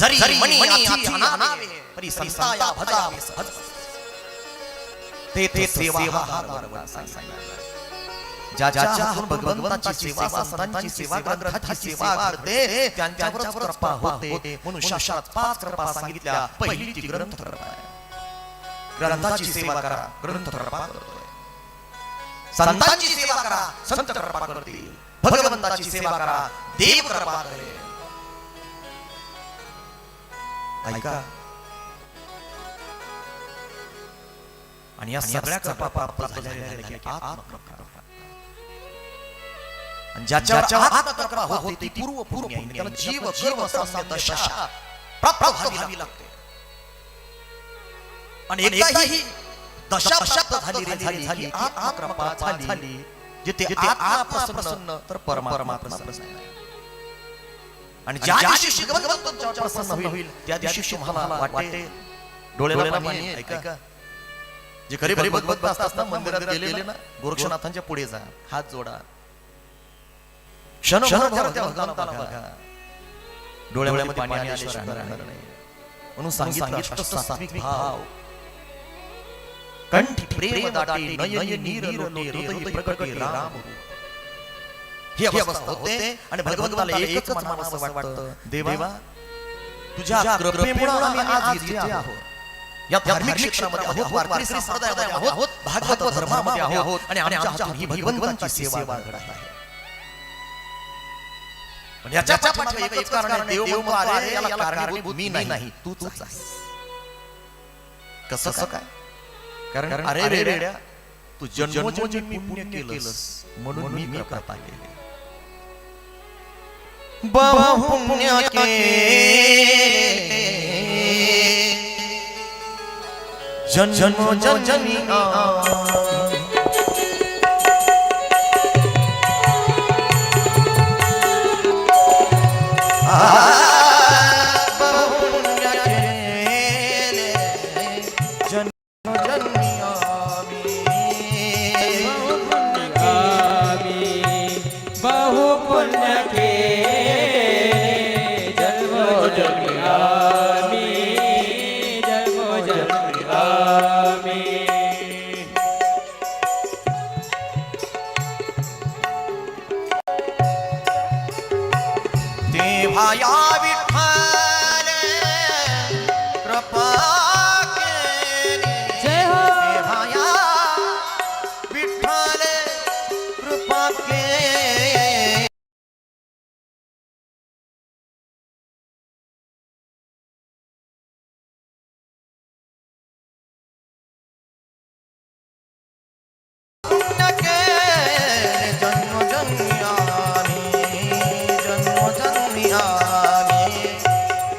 जरी मणी अथी अनावे परी संताया भजावे सहज. ते ते सेवा हा भगवंताची सेवा. संतांची सेवा ग्रंथाची सेवा करते त्यांच्यावर कृपा होते म्हणून शास्त्रात पाच कृपा सांगितल्या पहिली ती ग्रंथ कृपा आहे. ग्रंथाची सेवा करा ग्रंथ कृपा करतोय संतांची सेवा करा संत कृपा करतील भगवंताची सेवा करा देव कृपा करेल ऐका. आणि या सगळ्या कृपा प्राप्त झालेल्या आणि ज्याच्यावर आत्मकृपा होते ती पूर्व पूर्व त्याला जीव जीव साम्य दशा प्राप्त व्हावी लागते. आणि एकदा ही दशा प्राप्त झाली झाली झाली आत्मकृपा झाली जिथे आत्मा प्रसन्न तर परमात्मा प्रसन्न आणि ज्या दिवशी भगवंत तुमच्यावर प्रसन्न होईल त्या दिवशी तुम्हाला वाटेल डोळ्याला पाणी ऐका. जे खरे खरे भगवत असतात ना मंदिरात गेलेले ना गोरक्षनाथांच्या पुढे जा हात जोडा. क्षणभर त्या भगवंताला बघा. डोळ्यामध्ये पाणी आल्याशिवाय म्हणून सांगितलं सात्विक भाव. कंठी प्रेम दाटे नयनी नीर लोटे हृदय प्रकटे राम रूप. ही अवस्था होते आणि भगवंताला एकच असं वाटतं देवा तुझ्या कृपेमुळे आम्ही आज इथे आहोत. या धार्मिक क्षेत्रामध्ये आहोत वारकरी संप्रदायामध्ये आहोत भागवत धर्मामध्ये आहोत आणि आमच्या हातून ही भगवंताची सेवा घडत आहे. पण याच्या पाठीमागे एकच कारण आहे देव म्हणतो अरे याला कारणीभूत मी नाही तूच आहेस. कसं काय? कारण अरे रेड्या तू जन्मोजन्मी पुण्य केलंस म्हणून मी कृपा केली बहु पुण्य के जन जन्म जन्मी जन्म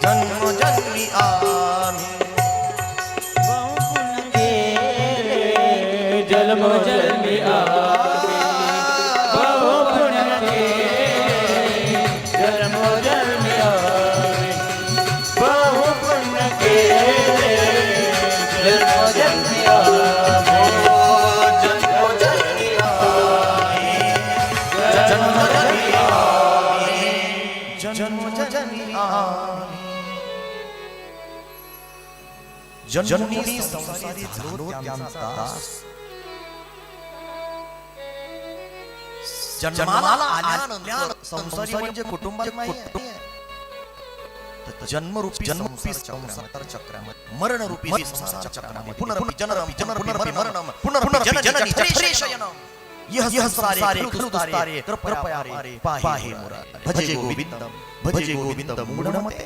आम्ही बहु पुण्य केले जन्मोजन्मी आम्ही जन्म जन्मी आम्ही जन्मनी संसारी झालो त्यांचा दास जन्माला आल्यानंतर संसारी म्हणजे कुटुंबात तर जन्मरूपी जन्मरूपी संसार चक्रामध्ये. मरणरूपी संसार चक्रामध्ये. पुनरपि जनरपि जनरपि मरणम पुनरपि जननी जठरे शयनम यह यह सारे खलु दुस्तारे कृपया रे पाहे मुरारे भजे गोविंदम भजे गोविंदम मूढमते.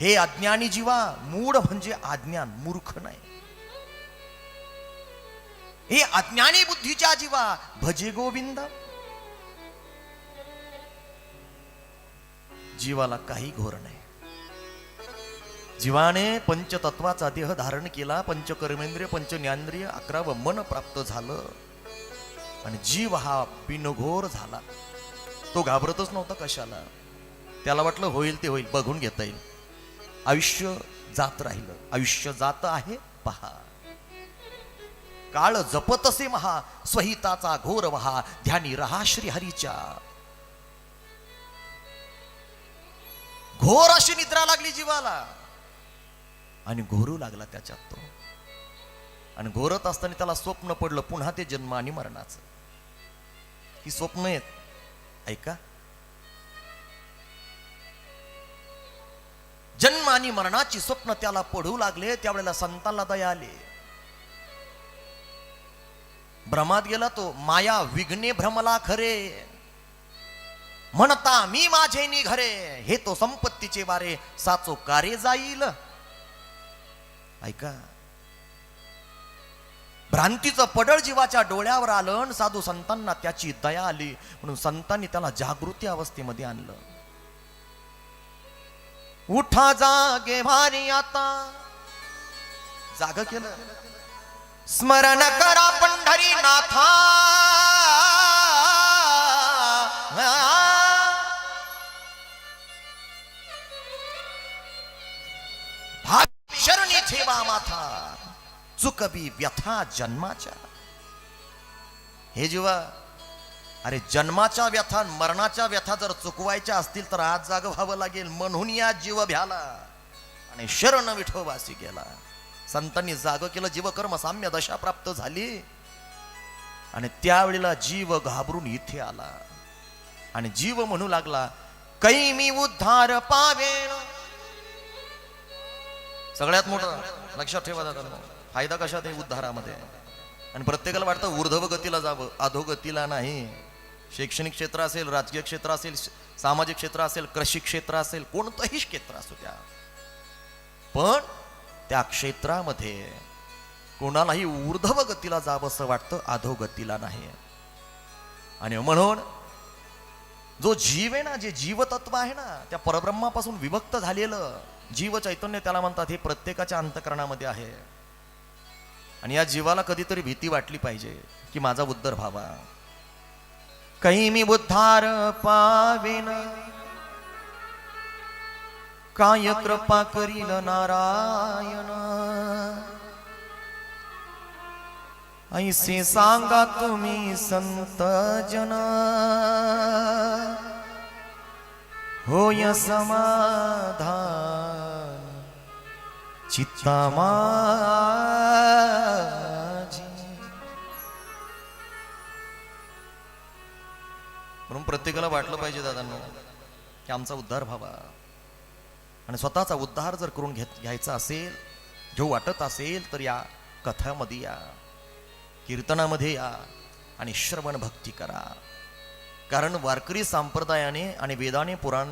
हे अज्ञानी जीवा मूढ म्हणजे अज्ञान मूर्ख नाही. हे अज्ञानी बुद्धीच्या जीवा भजे गोविंद. जीवाला काही घोर नाही. जीवाने पंचतत्वाचा देह धारण केला पंचकर्मेंद्रिय पंचज्ञानेंद्रिय अकरावं मन प्राप्त झालं. आणि जीव हा पिनघोर झाला. तो घाबरतच नव्हता कशाला. त्याला वाटलं होईल ते होईल बघून घेता येईल. आयुष्य जात राहिलं. आयुष्य जात आहे पहा. काळ जपतसे महा स्वहिताचा घोर वहा ध्यानी रहा श्री हरीच्या घोर अशी निद्रा लागली जीवाला. आणि घोरू लागला त्याच्यात तो. आणि घोरत असताना त्याला स्वप्न पडलं पुन्हा ते जन्म आणि मरणाचं. ही स्वप्न आहेत. ऐका. जन्म आणि मरणाची स्वप्न त्याला पडू लागले त्यावेळेला संतांना दया आली. भ्रमात गेला तो माया विघ्ने भ्रमला खरे. म्हणता मी माझे निघरे. हे तो संपत्तीचे वारे साचो कारे जाईल. ऐका. भ्रांतीचं पडळ जीवाच्या डोळ्यावर आलं आणि साधू संतांना त्याची दया आली. म्हणून संतांनी त्याला जागृती अवस्थेमध्ये आणलं. उठा जागे भारी आता. जाग केलं. स्मरण करा पंढरी नाथा शरणी ठेवा माथा. चुकबी व्यथा जन्माच्या. हे जीवा अरे जन्माच्या व्यथा मरणाच्या व्यथा जर चुकवायच्या असतील तर आज जाग व्हावं लागेल म्हणून या जीव भ्याला आणि शरण विठोबासी गेला. संतांनी जाग केलं जीवकर्म साम्य दशा प्राप्त झाली. आणि त्यावेळेला जीव घाबरून इथे आला. आणि जीव म्हणू लागला कै मी उद्धार पावेण सगळ्यात मोठं लक्षात ठेवा दादा फायदा कशात आहे? उद्धारामध्ये. आणि प्रत्येकाला वाटतं ऊर्ध्व गतीला जावं अधोगतीला नाही. शैक्षणिक क्षेत्र असेल राजकीय क्षेत्र असेल सामाजिक क्षेत्र असेल कृषी क्षेत्र असेल कोणतंही क्षेत्र असू द्या. पण त्या क्षेत्रामध्ये कोणालाही ऊर्ध्व गतीला जावंसं वाटतं अधोगतीला नाही. आणि म्हणून जो जीव आहे ना जे जीवतत्व आहे ना त्या परब्रह्मापासून विभक्त झालेलं जीव चैतन्य त्याला म्हणतात हे प्रत्येकाच्या अंतकरणामध्ये आहे. आणि या जीवाला कधीतरी भीती वाटली पाहिजे की माझा उद्धर व्हावा. काही मी उद्धार पावेन। काय कृपा करील नारायण। ऐसे सांगा तुम्ही संत जन होय समाधान चित्ता मा प्रत्येकाला वाटलं पाहिजे दादांनो की आमचा उद्धार व्हावा. आणि स्वतःचा उद्धार जर करून घेत घ्यायचा असेल जो वाटत असेल तर या कथामध्ये या कीर्तनामध्ये या आणि श्रवण भक्ती करा. कारण वारकरी संप्रदायाने आणि वेदाने पुराण